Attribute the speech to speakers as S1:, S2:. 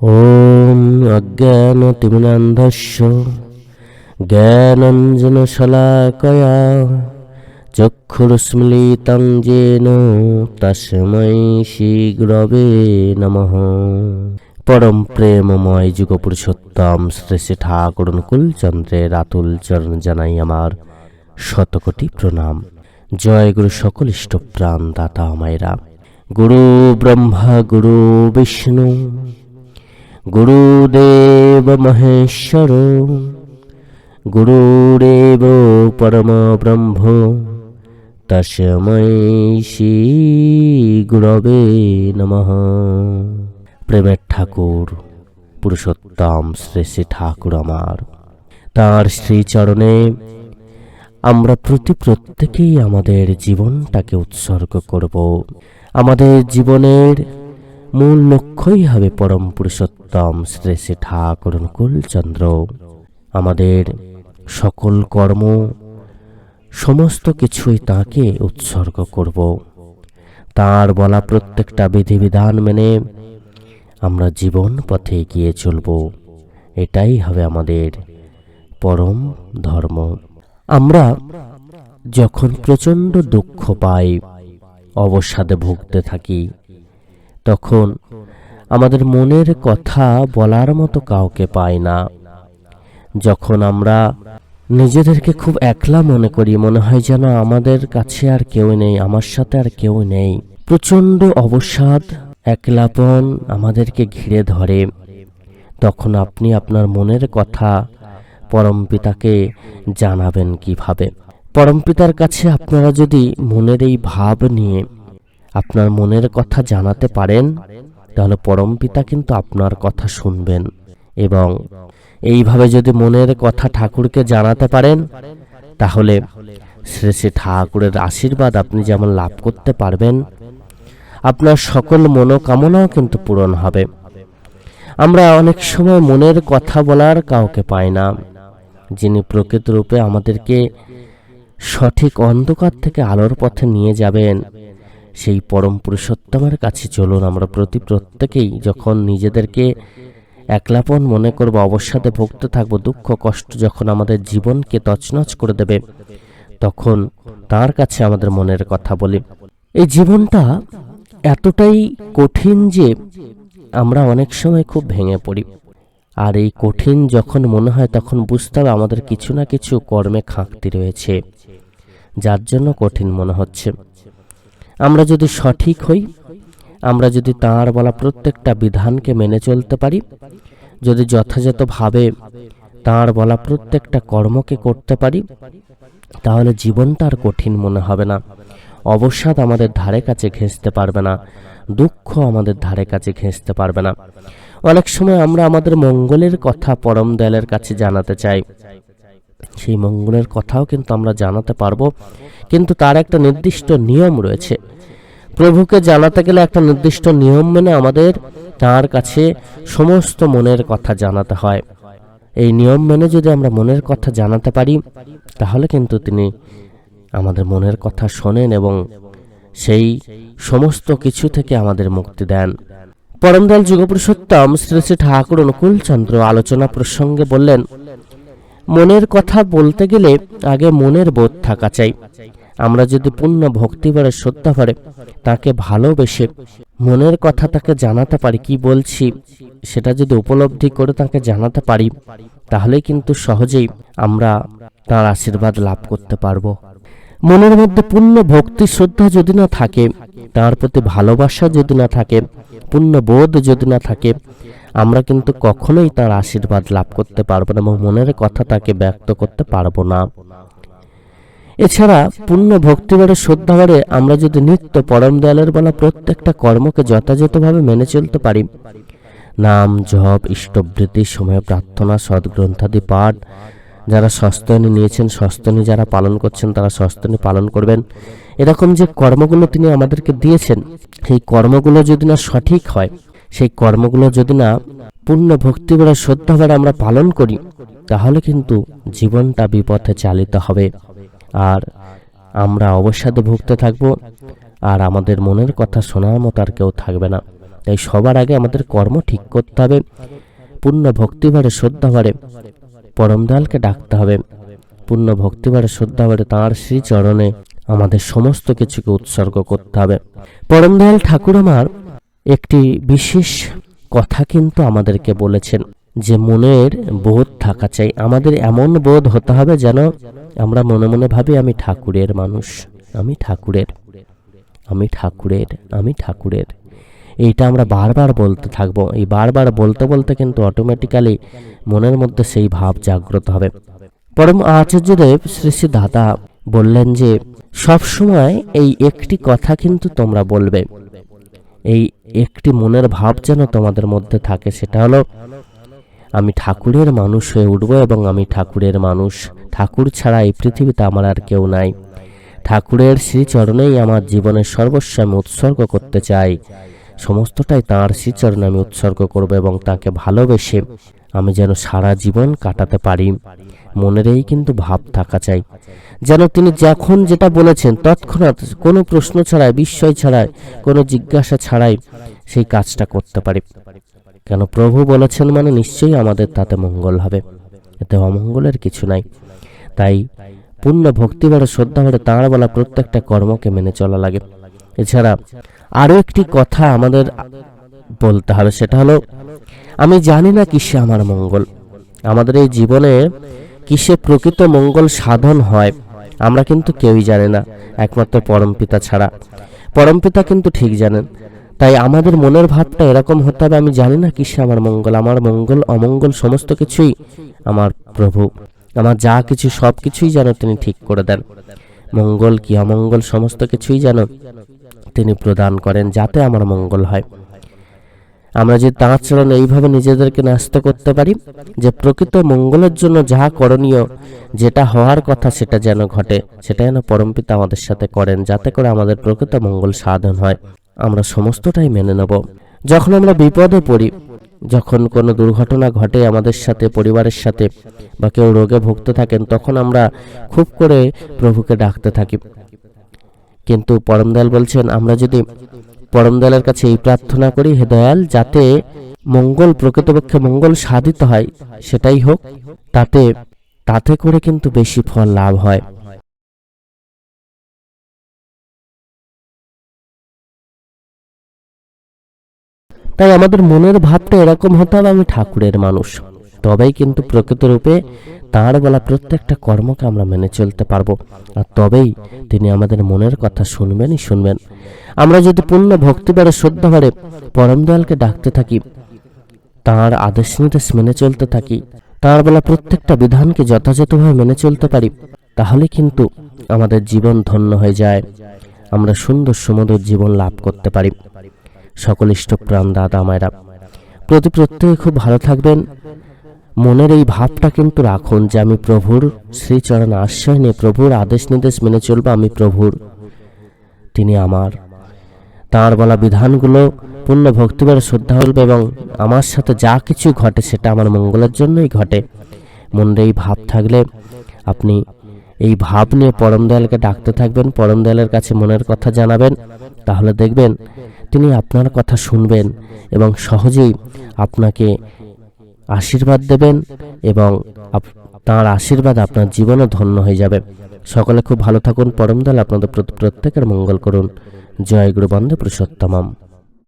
S1: ॐ अज्ञानतिमिनान्धस्य ज्ञानञ्जनशलाकया চক্ষুরস্মিলিতং যেন তস্মৈ শ্রীগুরবে নমঃ পরম প্রেমময় যুগ পুরুষোত্তম শ্রী শ্রী ঠাকুর অনুকূলচন্দ্রের আতুল চরণ জানাই আমার শতকোটি প্রণাম জয় গুরু সকল ইষ্টপ্রাণ দাতা মায়েরা গুরু ব্রহ্মা গুরু বিষ্ণু গুরুদেব মহেশ্বর গুরুরেব পরম ব্রহ্ম তস্মৈ শ্রী গুরবে নমঃ প্রেমের ঠাকুর পুরুষোত্তম শ্রী শ্রী ঠাকুর আমার, তার শ্রীচরণে আমরা প্রতি প্রত্যেকেই আমাদের জীবনটাকে উৎসর্গ করব। আমাদের জীবনের মূল লক্ষ্যই হবে পরম পুরুষোত্তম শ্রী শ্রী ঠাকুর অনুকূলচন্দ্র আমাদের সকল কর্ম, সমস্ত কিছুই তাকে উৎসর্গ করব। তার বলা প্রত্যেকটা বিধিবিধান মেনে আমরা জীবন পথে এগিয়ে চলব। এটাই হবে আমাদের পরম ধর্ম। আমরা যখন প্রচণ্ড দুঃখ পাই, অবসাদে ভুগতে থাকি তখন আমাদের মনের কথা বলার মতো কাউকে পাই না। যখন আমরা নিজেদেরকে খুব একলা মনে করি, মনে হয় যেন আমাদের কাছে আর কেউ নেই, আমার সাথে আর কেউ নেই। প্রচণ্ড অবসাদ, একলাপন আমাদেরকে ঘিরে ধরে। তখন আপনি আপনার মনের কথা পরম পিতাকে জানাবেন কীভাবে? পরম পিতার কাছে আপনারা যদি মনের এই ভাব নিয়ে আপনার মনের কথা জানাতে পারেন, তাহলে পরম পিতা কিন্তু আপনার কথা শুনবেন। এবং এইভাবে যদি মনের কথা ঠাকুরকে জানাতে পারেন, তাহলে শ্রী শ্রী ঠাকুরের আশীর্বাদ আপনি যেমন লাভ করতে পারবেন, আপনার সকল মনোকামনাও কিন্তু পূরণ হবে। আমরা অনেক সময় মনের কথা বলার কাউকে পাই না, যিনি প্রকৃত রূপে আমাদেরকে সঠিক অন্ধকার থেকে আলোর পথে নিয়ে যাবেন। সেই পরম পুরুষোত্তমের কাছে চলুন আমরা প্রতি প্রত্যেকেই যখন নিজেদেরকে একলাপন মনে করব, অবসাদে ভুগতে থাকব, দুঃখ, কষ্ট যখন আমাদের জীবনকে তছনছ করে দেবে, তখন তার কাছে আমাদের মনের কথা বলি। এই জীবনটা এতটাই কঠিন যে আমরা অনেক সময় খুব ভেঙে পড়ি। আর এই কঠিন যখন মনে হয়, তখন বুঝতে হবে আমাদের কিছু না কিছু কর্মে খাঁকতি রয়েছে, যার জন্য কঠিন মনে হচ্ছে। আমরা যদি সঠিক হই, আমরা যদি তাঁর বলা প্রত্যেকটা বিধানকে মেনে চলতে পারি, যদি যথাযথভাবে তাঁর বলা প্রত্যেকটা কর্মকে করতে পারি, তাহলে জীবনটা আর কঠিন মনে হবে না। অবসাদ আমাদের ধারে কাছে ঘেঁচতে পারবে না, দুঃখ আমাদের ধারে কাছে ঘেঁচতে পারবে না। অনেক সময় আমরা আমাদের মঙ্গলের কথা পরম দয়ালের কাছে জানাতে চাই। সেই মঙ্গলের কথাও কিন্তু আমরা জানাতে পারব। কিন্তু তার একটা নির্দিষ্ট নিয়ম রয়েছে। প্রভুকে জানাতে গেলে একটা নির্দিষ্ট নিয়ম মেনে আমাদের তার কাছে সমস্ত মনের কথা জানাতে হয়। এই নিয়ম মেনে যদি আমরা মনের কথা জানাতে পারি, তাহলে কিন্তু তিনি আমাদের মনের কথা শোনেন এবং সেই সমস্ত কিছু থেকে আমাদের মুক্তি দেন। পরমদয়াল যুগপুরুষোত্তম শ্রী শ্রী ঠাকুর অনুকূলচন্দ্র আলোচনা প্রসঙ্গে বললেন মনের কথা বলতে গেলে আগে মনের বোধ থাকা চাই। আমরা যদি পূর্ণ ভক্তি শ্রদ্ধা ভরে তাকে ভালোবেসে মনের কথা তাকে জানাতে পারি, কি বলছি সেটা যদি উপলব্ধি করে তাকে জানাতে পারি তাহলে কিন্তু সহজেই আমরা তার আশীর্বাদ লাভ করতে পারব। মনের মধ্যে পূর্ণ ভক্তি, শ্রদ্ধা যদি না থাকে, তার প্রতি ভালোবাসা যদি না থাকে, পূর্ণ বোধ যদি না থাকে আমরা কিন্তু কখনোই তার আশীর্বাদ লাভ করতে পারব না এবং মনের কথা তাকে ব্যক্ত করতে পারব না। এছাড়া পূর্ণ ভক্তিবারে শ্রদ্ধাবারে আমরা যদি নিত্য পরম দয়ালের বলা প্রত্যেকটা কর্মকে যথাযথভাবে মেনে চলতে পারি, নাম জপ, ইষ্টবৃত্তি, সময় প্রার্থনা সদ্গ্রন্থাদি পাঠ, যারা সস্তনী নিয়েছেন সস্তনী যারা পালন করছেন, তারা সস্তনী পালন করবেন। এরকম যে কর্মগুলো তিনি আমাদেরকে দিয়েছেন, সেই কর্মগুলো যদি না সঠিক হয় সেই কর্মগুলো যদি না পূর্ণ ভক্তিভরে শ্রদ্ধাভাবে আমরা পালন করি, তাহলে কিন্তু জীবনটা বিপথে চালিত হবে। আর আমরা অবসাদে ভুগতে থাকব, আর আমাদের মনের কথা শোনার মতো আর কেউ থাকবে না। তাই সবার আগে আমাদের কর্ম ঠিক করতে হবে, পূর্ণ ভক্তিভারে, শ্রদ্ধাভারে পরম দয়ালকে ডাকতে হবে। পূর্ণ ভক্তিভারে, শ্রদ্ধাভারে তাঁর শ্রী চরণে আমাদের সমস্ত কিছুকে উৎসর্গ করতে হবে। পরম দয়াল ঠাকুর আমার একটি বিশেষ কথা কিন্তু আমাদেরকে বলেছেন যে মনের বোধ থাকা চাই। আমাদের এমন বোধ হতে হবে যেন আমরা মনে মনে ভাবি, আমি ঠাকুরের মানুষ, আমি ঠাকুরের আমি ঠাকুরের আমি ঠাকুরের। এইটা আমরা বারবার বলতে থাকব। এই বারবার বলতে বলতে কিন্তু অটোমেটিক্যালি মনের মধ্যে সেই ভাব জাগ্রত হবে। পরম আচার্যদেব শ্রী শ্রী দাদা বললেন যে সব সময় এই একটি কথা কিন্তু তোমরা বলবে। এই একটি মনের ভাব যেন তোমাদের মধ্যে থাকে, সেটা হলো, আমি ঠাকুরের মানুষ হয়ে উঠব এবং আমি ঠাকুরের মানুষ। ঠাকুর ছাড়া এই পৃথিবীতে আমার আর কেউ নাই। ঠাকুরের শ্রীচরণেই আমার জীবনের সর্বস্ব আমি উৎসর্গ করতে চাই। সমস্তটাই তাঁর শ্রীচরণে আমি উৎসর্গ করব এবং তাকে ভালোবেসে আমি যেন সারা জীবন কাটাতে পারি। মনেরই কিন্তু ভাব থাকা চাই। যেন তিনি যখন যেটা বলেছেন তৎক্ষণাৎ কোনো প্রশ্ন ছাড়াই, বিস্ময় ছাড়াই, কোনো জিজ্ঞাসা ছাড়াই সেই কাজটা করতে পারি। কেন প্রভু বলেছেন মানে নিশ্চয়ই আমাদের তাতে মঙ্গল হবে। এতে অমঙ্গলের কিছু নাই। তাই পূর্ণ ভক্তিবারে শ্রদ্ধাবারে তাঁর বলা প্রত্যেকটা কর্মকে মেনে চলা লাগে। এছাড়া আরও একটি কথা আমাদের বলতে হবে, সেটা হলো আমি জানি না কিসে আমার মঙ্গল। আমাদের এই জীবনে কিসে প্রকৃত মঙ্গল সাধন হয়, আমরা কিন্তু কেউই জানি না, একমাত্র পরমপিতা ছাড়া। পরমপিতা কিন্তু ঠিক জানেন। তাই আমাদের মনের ভাবটা এরকম হতে হবে, আমি জানি না কিসে আমার মঙ্গল আমার মঙ্গল, অমঙ্গল সমস্ত কিছুই আমার প্রভু। আমার যা কিছু, সব কিছুই যেন তিনি ঠিক করে দেন। মঙ্গল কি অমঙ্গল সমস্ত কিছুই যেন তিনি প্রদান করেন, যাতে আমার মঙ্গল হয়। আমরা যে তাঁর চরণে এইভাবে নিজেদেরকে ন্যস্ত করতে পারি যে প্রকৃত মঙ্গলের জন্য যাহা করণীয়, যেটা হওয়ার কথা সেটা যেন ঘটে, সেটা যেন পরমপিতা আমাদের সাথে করেন, যাতে করে আমাদের প্রকৃত মঙ্গল সাধন হয়। আমরা সমস্তটাই মেনে নেব। যখন আমরা বিপদে পড়ি, যখন কোনো দুর্ঘটনা ঘটে আমাদের সাথে, পরিবারের সাথে, বা কেউ রোগে ভুগতে থাকেন, তখন আমরা খুব করে প্রভুকে ডাকতে থাকি। কিন্তু পরমদয়াল বলছেন, আমরা যদি পরমদয়ালের কাছে এই প্রার্থনা করি, হে দয়াল, যাতে মঙ্গল, প্রকৃতপক্ষে মঙ্গল সাধিত হয়, সেটাই হোক। তাতে তাতে করে কিন্তু বেশি ফল লাভ হয়। তাই আমাদের মনের ভাবটা এরকম হতে হবে, আমি ঠাকুরের মানুষ। তবেই কিন্তু প্রকৃত রূপে তাঁর বলা প্রত্যেকটা কর্মকে আমরা মেনে চলতে পারব। আর তবেই তিনি আমাদের মনের কথা শুনবেনই শুনবেন। আমরা যদি পূর্ণ ভক্তিবারে শ্রদ্ধাভারে পরম দয়ালকে ডাকতে থাকি, তাঁর আদেশ নির্দেশ মেনে চলতে থাকি, তাঁর বলা প্রত্যেকটা বিধানকে যথাযথভাবে মেনে চলতে পারি, তাহলে কিন্তু আমাদের জীবন ধন্য হয়ে যায়। আমরা সুন্দর সুমধুর জীবন লাভ করতে পারি। সকল ইষ্টপ্রাণ দাদা মায়েরা, প্রতি প্রত্যেকে খুব ভালো থাকবেন। মনের এই ভাবটা কিন্তু রাখুন যে আমি প্রভুর শ্রীচরণ আশ্রয় নিয়ে প্রভুর আদেশ নির্দেশ মেনে চলবো, আমি প্রভুর, তিনি আমার। তাঁর বলা বিধানগুলো পূর্ণ ভক্তিবার শ্রদ্ধা করবে এবং আমার সাথে যা কিছু ঘটে সেটা আমার মঙ্গলের জন্যই ঘটে। মনের এই ভাব থাকলে আপনি এই ভাব নিয়ে পরম দয়ালকে ডাকতে থাকবেন, পরম দয়ালের কাছে মনের কথা জানাবেন, তাহলে দেখবেন তিনি আপনার কথা শুনবেন এবং সহজেই আপনাকে আশীর্বাদ দেবেন এবং তাঁর আশীর্বাদ আপনার জীবনে ধন্য হয়ে যাবে। সকলে খুব ভালো থাকুন। পরম দয়াল আপনাদের প্রতি, প্রত্যেকের মঙ্গল করুন। জয় গুরু বন্দে পুরুষোত্তমম।